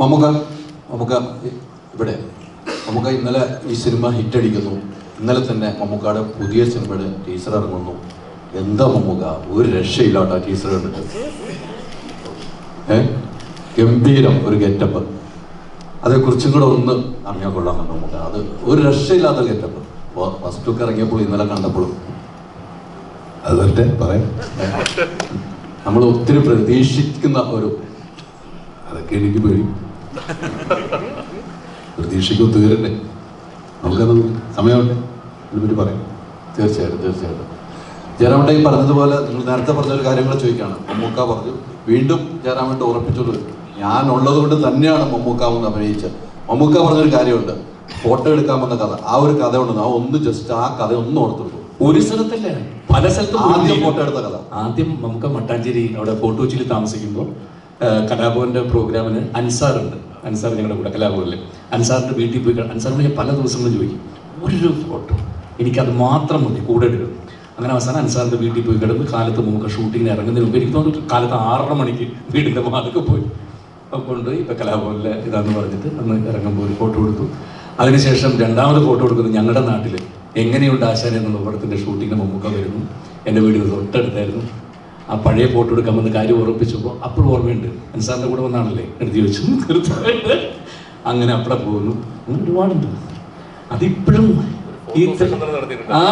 മമ്മൂക്ക മമ്മൂക്ക ഇവിടെ. മമ്മൂക്ക ഇന്നലെ ഈ സിനിമ ഹിറ്റടിക്കുന്നു ഇന്നലെ തന്നെ മമ്മൂക്കയുടെ പുതിയ സിനിമയുടെ ടീച്ചർ ഇറങ്ങുന്നു. എന്താ മമ്മൂക്ക ഒരു രക്ഷയില്ലാട്ടോ ടീച്ചർ കണ്ടിട്ട് ഏ? ഗംഭീരം ഒരു ഗെറ്റപ്പ് അതേക്കുറിച്ചും കൂടെ ഒന്ന് അറിഞ്ഞാൽ കൊള്ളാമെന്ന് നമുക്ക് അത് ഒരു രക്ഷയില്ലാത്ത ഗെറ്റപ്പ് ഫസ്റ്റ് ഒക്കെ ഇറങ്ങിയപ്പോൾ ഇന്നലെ കണ്ടപ്പോഴും. അത് പറയാം. നമ്മൾ ഒത്തിരി പ്രതീക്ഷിക്കുന്ന ഒരു അതൊക്കെ എനിക്ക് പേടി. പ്രതീക്ഷയ്ക്ക് ഒത്തുവരണ്ടേ നമുക്കത് സമയമുണ്ട്. ഇതിനെപ്പറ്റി പറയാം. തീർച്ചയായിട്ടും തീർച്ചയായിട്ടും. ജയറാമേട്ടൻ ഈ പറഞ്ഞതുപോലെ നിങ്ങൾ നേരത്തെ പറഞ്ഞ ഒരു കാര്യങ്ങൾ ചോദിക്കുകയാണ്. മമ്മൂക്ക പറഞ്ഞു വീണ്ടും ജയറാമേട്ടൻ ഉറപ്പിച്ചത് ഞാൻ ഉള്ളത് കൊണ്ട് തന്നെയാണ് മമ്മൂക്ക എന്ന് അഭിനയിച്ചത്. മമ്മൂക്ക പറഞ്ഞൊരു കാര്യമുണ്ട്. ഫോട്ടോ എടുക്കാമെന്ന കഥ. ആ ഒരു കഥ ഉണ്ട് ആ ഒന്ന് ജസ്റ്റ് ആ കഥ ഒന്ന് ഓർത്തെടുക്കും ഒരു സ്ഥലത്തല്ലേ? പല സ്ഥലത്തും ആദ്യം ഫോട്ടോ എടുത്ത കഥ. ആദ്യം നമുക്ക് മട്ടാഞ്ചേരി അവിടെ ഫോട്ടോ കൊച്ചിയിൽ താമസിക്കുമ്പോൾ ആ, കലാഭവന്റെ പ്രോഗ്രാമിന് അൻസാറുണ്ട്. അൻസാർ ഞങ്ങളുടെ കൂടെ കലാഭവനിൽ അൻസാറിന്റെ വീട്ടിൽ പോയി അൻസാറിന് ഞാൻ പല ദിവസങ്ങളും ചോദിക്കും ഒരു ഫോട്ടോ? എനിക്കത് മാത്രം മതി കൂടെ എടുക്കും അങ്ങനെ അവസാനം അൻസാറിന്റെ വീട്ടിൽ പോയി കിടന്ന് കാലത്ത് നമുക്ക് ഷൂട്ടിങ്ങിന് ഇറങ്ങുന്നതിന് മുമ്പ് എനിക്ക് തോന്നുന്നു കാലത്ത് ആറര മണിക്ക് വീടിന്റെ മാതൊക്കെ പോയി. കൊണ്ട് ഇപ്പൊ കലാഭവനിലെ ഇതാന്ന് പറഞ്ഞിട്ട് അന്ന് ഇറങ്ങുമ്പോൾ ഒരു ഫോട്ടോ എടുത്തു അതിനുശേഷം രണ്ടാമത് ഫോട്ടോ എടുക്കുന്നത് ഞങ്ങളുടെ നാട്ടിൽ എങ്ങനെയുണ്ട് ആശാൻ എന്നുള്ള പടത്തിന്റെ ഷൂട്ടിങ്ങിന് മുമ്പൊക്കെ വരുന്നു. എന്റെ വീടിന് തൊട്ടടുത്തായിരുന്നു. ആ പഴയ ഫോട്ടോ എടുക്കാമെന്ന് കാര്യം ഉറപ്പിച്ചപ്പോൾ അപ്പോഴും ഓർമ്മയുണ്ട്. അൻസാറിന്റെ കൂടെ വന്നാണല്ലേ? എടുത്ത് വെച്ചു തീർച്ചയായിട്ടും അങ്ങനെ അവിടെ പോകുന്നു അങ്ങനെ ഒരുപാടുണ്ട്. അതിപ്പോഴും ഈ ആ.